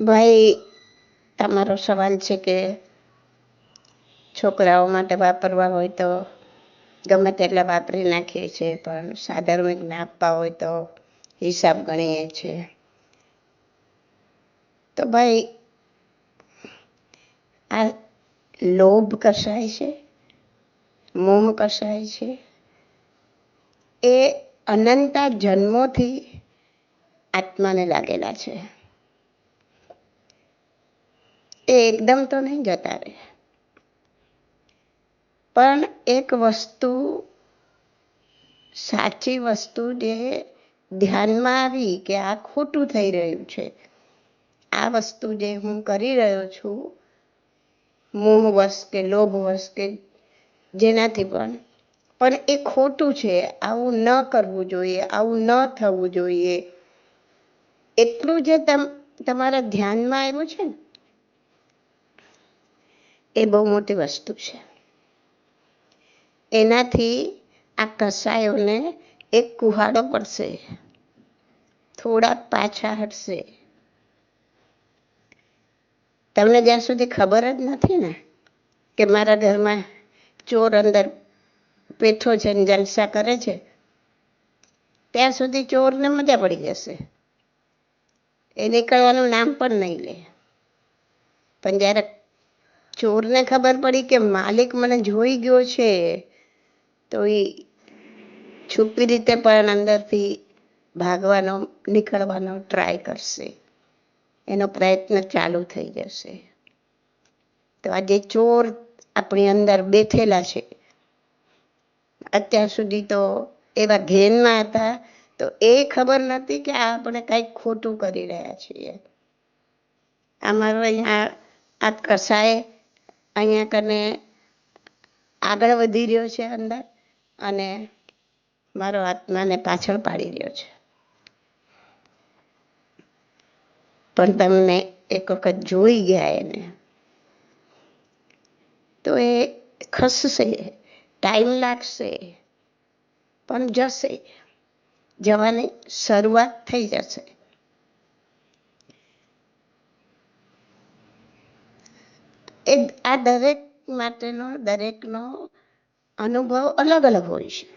ભાઈ, તમારો સવાલ છે કે છોકરાઓ માટે વાપરવા હોય તો ગમે તેટલા વાપરી નાખીએ છીએ પણ સાધર્મિકને આપવા હોય તો હિસાબ ગણીએ છીએ તો ભાઈ, આ લોભ કસાય છે? મોહ કસાય છે? એ અનંતા જન્મોથી આત્માને લાગેલા છે. એ એકદમ તો નહીં જતા રહે. પણ એક વસ્તુ, સાચી વસ્તુ જે ધ્યાનમાં આવી કે આ ખોટું થઈ રહ્યું છે, આ વસ્તુ જે હું કરી રહ્યો છું, મોહવશ કે લોભવશ કે જેનાથી પણ પણ એ ખોટું છે, આવું ન કરવું જોઈએ, આવું ન થવું જોઈએ. એટલું જે તમ, તમારા ધ્યાનમાં આવ્યું છે ને એ બહુ મોટી વસ્તુ છે. એનાથી આ કસાયોને એક કુહાડો પડશે. થોડાક પાછા હટશે. તમને જ્યાં સુધી ખબર જ નથી ને કે મારા ઘરમાં ચોર અંદર પેઠો છે ને જલસા કરે છે, ત્યાં સુધી ચોરને મજા પડી જશે. એ નીકળવાનું નામ પણ નહીં લે. પણ જ્યારે ચોરને ખબર પડી કે માલિક મને જોઈ ગયો છે. તો એ છુપી રીતે પણ અંદરથી ભાગવાનો, નીકળવાનો ટ્રાય કરશે. એનો પ્રયત્ન ચાલુ થઈ જશે. તો આ જે ચોર આપણી અંદર બેઠેલા છે. અત્યાર સુધી તો એવા ઘેનમાં હતા, તો એ ખબર નથી કે આપણે કંઈક ખોટું કરી રહ્યા છીએ. અમારો અહીંયા આ કસાય અહીંયા કને આગળ વધી રહ્યો છે અંદર અને મારો આત્માને પાછળ પાડી રહ્યો છે. પણ તમને એક વખત જોઈ ગયા એને. તો એ ખસશે, ટાઈમ લાગશે, પણ જશે. જવાની શરૂઆત થઈ જશે. એ આ દરેક માટેનો, દરેકનો અનુભવ અલગ અલગ હોય છે.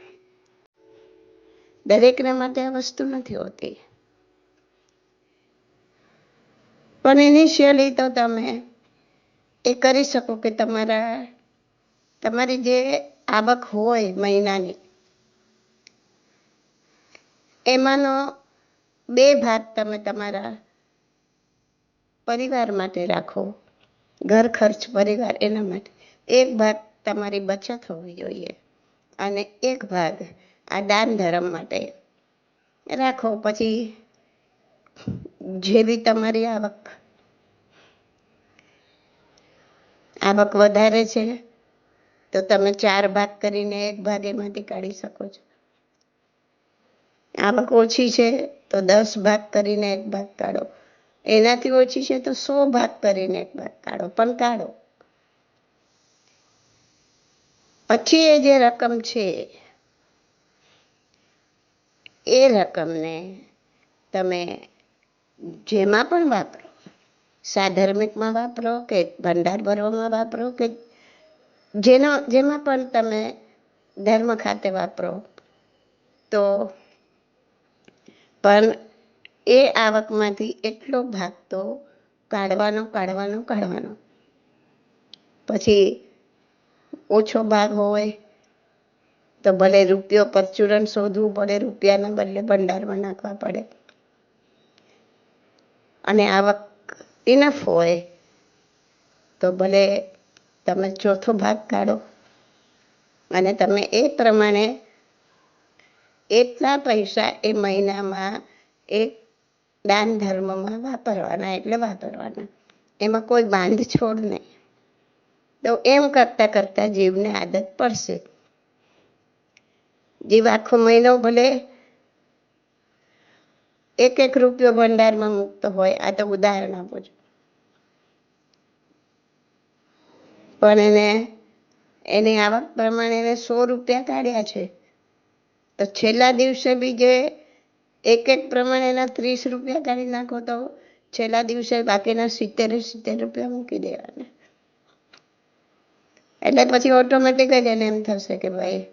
દરેકને માટે આ વસ્તુ નથી હોતી. પણ ઇનિશિયલી તો તમે એ કરી શકો કે તમારા, તમારી જે આવક હોય મહિનાની, એમાંનો બે ભાગ તમે તમારા પરિવાર માટે રાખો. ઘર ખર્ચ પરિવાર એના માટે. એક ભાગ તમારી બચત હોવી જોઈએ અને એક ભાગ આ દાન ધર્મ માટે રાખો. પછી જેવી તમારી આવક આવક વધારે છે, તો તમે ચાર ભાગ કરીને એક ભાગ એમાંથી કાઢી શકો છો. આવક ઓછી છે, તો દસ ભાગ કરીને એક ભાગ કાઢો. એનાથી ઓછી છે તો સો ભાગ કરીને કાઢો? પણ કાઢો. પછી એ જે રકમ છે, એ રકમને તમે જેમાં પણ વાપરો સાધર્મિકમાં વાપરો કે ભંડાર ભરવામાં વાપરો કે જેનો, જેમાં પણ તમે ધર્મ ખાતે વાપરો, તો પણ એ આવકમાંથી એટલો ભાગ તો કાઢવાનો કાઢવાનો કાઢવાનો. પછી ઓછો ભાગ હોય તો ભલે રૂપિયો પરચુરણ શોધવું પડે, રૂપિયાના બદલે ભંડારમાં નાખવા પડે. અને આવક ઇનફ હોય તો ભલે તમે ચોથો ભાગ કાઢો અને તમે એ પ્રમાણે એટલા પૈસા એ મહિનામાં એક દાન ધર્મમાં વાપરવાના, એટલે વાપરવાના. એમાં કોઈ બાંધ છોડ નહીં. તો એમ કરતાં કરતાં જીવને આદત પડશે. જીવ આખો મહિનો ભલે એક એક રૂપિયો ભંડારમાં મૂકતો હોય, આ તો ઉદાહરણ આપું છું. પણ એને, એની આવક પ્રમાણે એને સો રૂપિયા કાઢ્યા છે. તો છેલ્લા દિવસે બી જે એક એક પ્રમાણે એના ત્રીસ રૂપિયા કાઢી નાખો તો છેલ્લા દિવસે બાકીના સિત્તેર સિત્તેર રૂપિયા મૂકી દેવાના. એટલે પછી ઓટોમેટિક જ એને એમ થશે કે ભાઈ,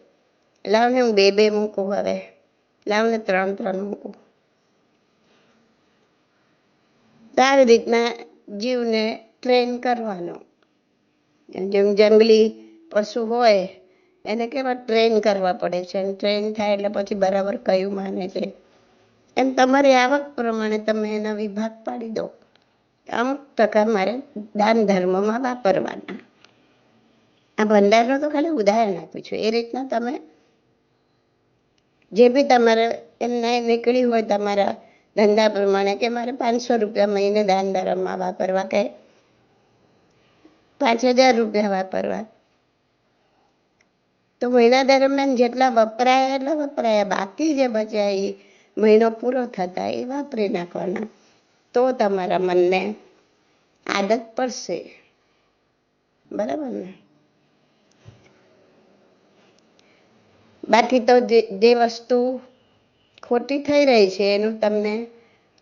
લાવ ને હું બે બે મૂકું હવે. લાવ ને ત્રણ ત્રણ મૂકું. આવી રીતના જીવને ટ્રેન કરવાનો. જેમ જંગલી પશુ હોય, એને કેવા ટ્રેન કરવા પડે છે. ટ્રેન થાય એટલે પછી બરાબર કયું માને છે. એમ તમારી આવક પ્રમાણે તમે એના વિભાગ પાડી દો. અમુક ટકા મારે દાન ધર્મમાં વાપરવાના. આ ભંડારનું તો ખાલી ઉદાહરણ આપું છું. એ રીતના તમે જે બી તમારે એમને નીકળી હોય તમારા ધંધા પ્રમાણે કે મારે પાંચસો રૂપિયા મહિને દાન ધર્મમાં વાપરવા કે પાંચ હજાર રૂપિયા વાપરવા. તો મહિના દરમિયાન જેટલા વપરાયા એટલા વપરાયા. બાકી જે બચ્યા એ મહિનો પૂરો થતા એ વાપરી નાખવાના. તો તમારા મનને આદત પડશે. બરાબર ને? બાકી તો જે વસ્તુ ખોટી થઈ રહી છે એનું તમને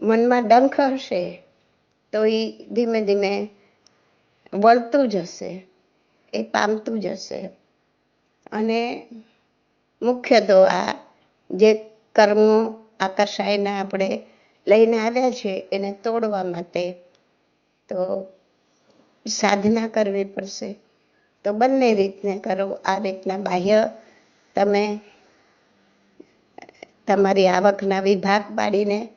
મનમાં ડંખ હશે, તો એ ધીમે ધીમે વળતું જશે એ પામતું જશે અને મુખ્ય તો આ જે કર્મો આકર્ષાયના આપણે લઈને આવ્યા છે, એને તોડવા માટે. તો સાધના કરવી પડશે. તો બંને રીતને કરો. આ રીતના બાહ્ય તમે તમારી આવકના વિભાગ પાડીને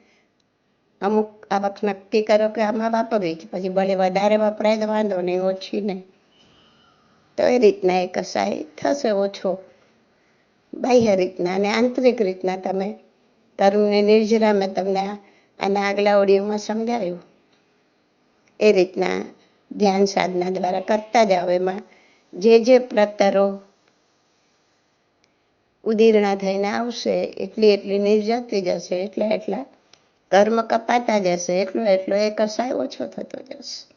અમુક આવક નક્કી કરો કે આમાં વાપરવી છે પછી ભલે વધારે વપરાય તો વાંધો નહીં, ઓછી નહીં. તો એ રીતના એ કસાય થશે ઓછો. બાહ્ય રીતના અને આંતરિક રીતના તમે તરુણને નિર્જરા મેં તમને આના આગલા ઓડિયોમાં સમજાવ્યું. એ રીતના ધ્યાન સાધના દ્વારા કરતા જાઓ. એમાં જે જે પ્રતરો ઉદીર્ણા થઈને આવશે, એટલી એટલી નિર્જતી જશે, એટલા એટલા કર્મ કપાતા જશે, એટલો એટલો એ કસાય ઓછો થતો જશે.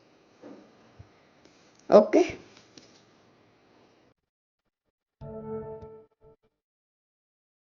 ઓકે?